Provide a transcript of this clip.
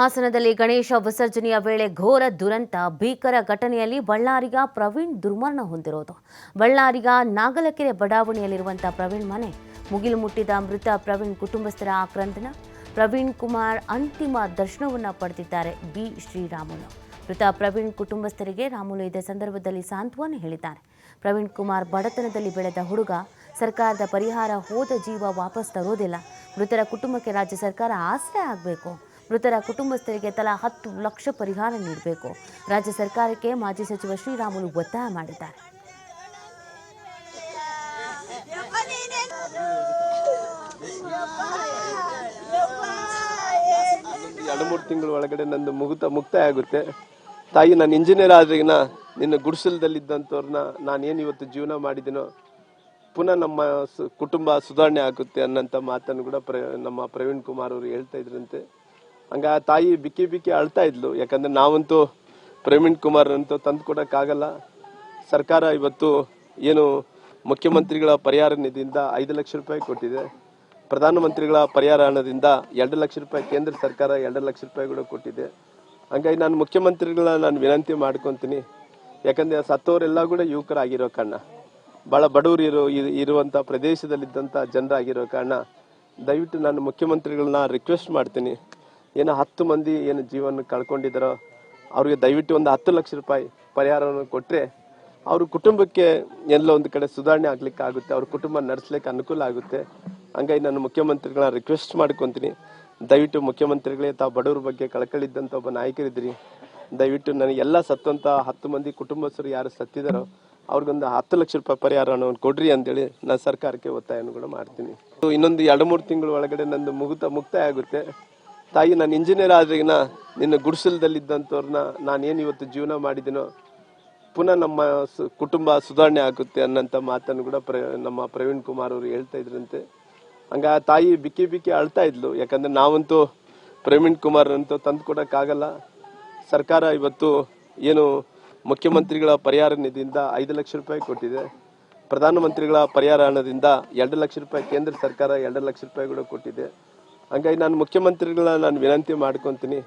ಹಾಸನದಲ್ಲಿ ಗಣೇಶ ವಿಸರ್ಜನೆಯ ವೇಳೆ ಘೋರ ದುರಂತ, ಭೀಕರ ಘಟನೆಯಲ್ಲಿ ಬಳ್ಳಾರಿಗ ಪ್ರವೀಣ್ ದುರ್ಮರಣ ಹೊಂದಿರೋದು. ಬಳ್ಳಾರಿಗ ನಾಗಲಕೆರೆ ಬಡಾವಣೆಯಲ್ಲಿರುವಂಥ ಪ್ರವೀಣ್ ಮನೆ. ಮುಗಿಲು ಮುಟ್ಟಿದ ಮೃತ ಪ್ರವೀಣ್ ಕುಟುಂಬಸ್ಥರ ಆಕ್ರಂದನ. ಪ್ರವೀಣ್ ಕುಮಾರ್ ಅಂತಿಮ ದರ್ಶನವನ್ನ ಪಡೆದಿದ್ದಾರೆ ಬಿ. ಶ್ರೀರಾಮುಲು. ಮೃತ ಪ್ರವೀಣ್ ಕುಟುಂಬಸ್ಥರಿಗೆ ರಾಮುಲು ಇದೇ ಸಂದರ್ಭದಲ್ಲಿ ಸಾಂತ್ವನ ಹೇಳಿದ್ದಾರೆ. ಪ್ರವೀಣ್ ಕುಮಾರ್ ಬಡತನದಲ್ಲಿ ಬೆಳೆದ ಹುಡುಗ, ಸರ್ಕಾರದ ಪರಿಹಾರ ಹೋದ ಜೀವ ವಾಪಸ್ ತರೋದಿಲ್ಲ. ಮೃತರ ಕುಟುಂಬಕ್ಕೆ ರಾಜ್ಯ ಸರ್ಕಾರ ಆಸರೆ ಆಗಬೇಕು. ಮೃತರ ಕುಟುಂಬಸ್ಥರಿಗೆ ತಲಾ ಹತ್ತು ಲಕ್ಷ ಪರಿಹಾರ ನೀಡಬೇಕು. ರಾಜ್ಯ ಸರ್ಕಾರಕ್ಕೆ ಮಾಜಿ ಸಚಿವ ಶ್ರೀರಾಮುಲು ಒತ್ತಾಯ ಮಾಡಿದ್ದಾರೆ. ಎರಡು ಮೂರು ತಿಂಗಳ ಒಳಗಡೆ ನಂದು ಮುಗುತ ಮುಕ್ತಾಯ ಆಗುತ್ತೆ ತಾಯಿ ನಾನು ಇಂಜಿನಿಯರ್ ಆದ್ರಿಗಿನ ನಿನ್ನ ಗುಡಿಸಲದಲ್ಲಿದ್ದಂಥವ್ರನ್ನ ನಾನೇನು ಇವತ್ತು ಜೀವನ ಮಾಡಿದ್ದೀನೋ ಪುನಃ ನಮ್ಮ ಕುಟುಂಬ ಸುಧಾರಣೆ ಆಗುತ್ತೆ ಅನ್ನೋಂಥ ಮಾತನ್ನು ಕೂಡ ಪ್ರ ನಮ್ಮ ಪ್ರವೀಣ್ ಕುಮಾರ್ ಅವರು ಹೇಳ್ತಾ ಇದ್ರಂತೆ. ಹಂಗ ಆ ತಾಯಿ ಬಿಕ್ಕಿ ಬಿಕ್ಕಿ ಅಳ್ತಾ ಇದ್ಲು. ಯಾಕಂದ್ರೆ ನಾವಂತೂ ಪ್ರವೀಣ್ ಕುಮಾರ್ ಅಂತೂ ತಂದು ಆಗಲ್ಲ ಸರ್ಕಾರ ಇವತ್ತು ಏನು ಮುಖ್ಯಮಂತ್ರಿಗಳ ಪರಿಹಾರ ನಿಧಿಯಿಂದ ಐದು ಲಕ್ಷ ರೂಪಾಯಿ ಕೊಟ್ಟಿದೆ. ಪ್ರಧಾನಮಂತ್ರಿಗಳ ಪರಿಹಾರ ಹಣದಿಂದ ಎರಡು ಲಕ್ಷ ರೂಪಾಯಿ ಕೇಂದ್ರ ಸರ್ಕಾರ ಎರಡು ಲಕ್ಷ ರೂಪಾಯಿ ಕೂಡ ಕೊಟ್ಟಿದೆ. ಹಂಗಾಗಿ ನಾನು ಮುಖ್ಯಮಂತ್ರಿಗಳ ನಾನು ವಿನಂತಿ ಮಾಡ್ಕೊತೀನಿ. ಯಾಕಂದ್ರೆ ಸತ್ತವರೆಲ್ಲ ಕೂಡ ಯುವಕರಾಗಿರೋ ಕಾರಣ. ಭಾಳ ಬಡವರು ಇರೋ ಇರುವಂಥ ಪ್ರದೇಶದಲ್ಲಿದ್ದಂಥ ಜನರಾಗಿರೋ ಕಾರಣ ದಯವಿಟ್ಟು ನಾನು ಮುಖ್ಯಮಂತ್ರಿಗಳನ್ನ ರಿಕ್ವೆಸ್ಟ್ ಮಾಡ್ತೀನಿ. ಏನು ಹತ್ತು ಮಂದಿ ಏನು ಜೀವನ ಕಳ್ಕೊಂಡಿದ್ದಾರೋ, ಅವ್ರಿಗೆ ದಯವಿಟ್ಟು ಒಂದು ಹತ್ತು ಲಕ್ಷ ರೂಪಾಯಿ ಪರಿಹಾರವನ್ನು ಕೊಟ್ಟರೆ ಅವ್ರ ಕುಟುಂಬಕ್ಕೆ ಎಲ್ಲ ಒಂದು ಕಡೆ ಸುಧಾರಣೆ ಆಗ್ಲಿಕ್ಕೆ ಆಗುತ್ತೆ, ಅವ್ರ ಕುಟುಂಬ ನಡೆಸ್ಲಿಕ್ಕೆ ಅನುಕೂಲ ಆಗುತ್ತೆ. ಹಂಗಾಗಿ ನಾನು ಮುಖ್ಯಮಂತ್ರಿಗಳನ್ನ ರಿಕ್ವೆಸ್ಟ್ ಮಾಡ್ಕೊತೀನಿ. ದಯವಿಟ್ಟು ಮುಖ್ಯಮಂತ್ರಿಗಳೇ, ತಾವು ಬಡವ್ರ ಬಗ್ಗೆ ಕಳಕಳಿದ್ದಂಥ ಒಬ್ಬ ನಾಯಕರಿದ್ರಿ ದಯವಿಟ್ಟು ನನಗೆ ಎಲ್ಲ ಸತ್ತಂಥ ಹತ್ತು ಮಂದಿ ಕುಟುಂಬಸ್ಥರು ಯಾರು ಸತ್ತಿದಾರೋ ಅವ್ರಿಗೊಂದು ಹತ್ತು ಲಕ್ಷ ರೂಪಾಯಿ ಪರಿಹಾರವನ್ನು ಕೊಡ್ರಿ ಅಂತೇಳಿ ನಾನು ಸರ್ಕಾರಕ್ಕೆ ಒತ್ತಾಯವನ್ನು ಕೂಡ ಮಾಡ್ತೀನಿ. ಇನ್ನೊಂದು ಎರಡು ಮೂರು ತಿಂಗಳ ಒಳಗಡೆ ನಂದು ಮುಗುತ ಮುಕ್ತಾಯ ಆಗುತ್ತೆ. ತಾಯಿ, ನಾನು ಇಂಜಿನಿಯರ್ ಆದ್ರಿಗಿನ ನಿನ್ನ ಗುಡಿಸಲದಲ್ಲಿದ್ದಂಥವ್ರನ್ನ ನಾನೇನು ಇವತ್ತು ಜೀವನ ಮಾಡಿದ್ದೀನೋ ಪುನಃ ನಮ್ಮ ಕುಟುಂಬ ಸುಧಾರಣೆ ಆಗುತ್ತೆ ಅನ್ನೋಂಥ ಮಾತನ್ನು ಕೂಡ ಪ್ರ, ನಮ್ಮ ಪ್ರವೀಣ್ ಕುಮಾರ್ ಅವರು ಹೇಳ್ತಾ ಇದ್ರಂತೆ. ಹಂಗ ಆ ತಾಯಿ ಬಿಕ್ಕಿ ಬಿಕ್ಕಿ ಅಳ್ತಾ ಇದ್ಲು. ಯಾಕಂದ್ರೆ ನಾವಂತೂ ಪ್ರವೀಣ್ ಕುಮಾರ್ ಅಂತೂ ತಂದು ಕೊಡೋಕ್ಕಾಗಲ್ಲ. ಸರ್ಕಾರ ಇವತ್ತು ಏನು ಮುಖ್ಯಮಂತ್ರಿಗಳ ಪರಿಹಾರ ನಿಧಿಯಿಂದ ಐದು ಲಕ್ಷ ರೂಪಾಯಿ ಕೊಟ್ಟಿದೆ. ಪ್ರಧಾನಮಂತ್ರಿಗಳ ಪರಿಹಾರ ಹಣದಿಂದ ಎರಡು ಲಕ್ಷ ರೂಪಾಯಿ ಕೇಂದ್ರ ಸರ್ಕಾರ ಎರಡು ಲಕ್ಷ ರೂಪಾಯಿ ಕೂಡ ಕೊಟ್ಟಿದೆ. ಹಂಗಾಗಿ ನಾನು ಮುಖ್ಯಮಂತ್ರಿಗಳನ್ನ ನಾನು ವಿನಂತಿ ಮಾಡ್ಕೊತೀನಿ.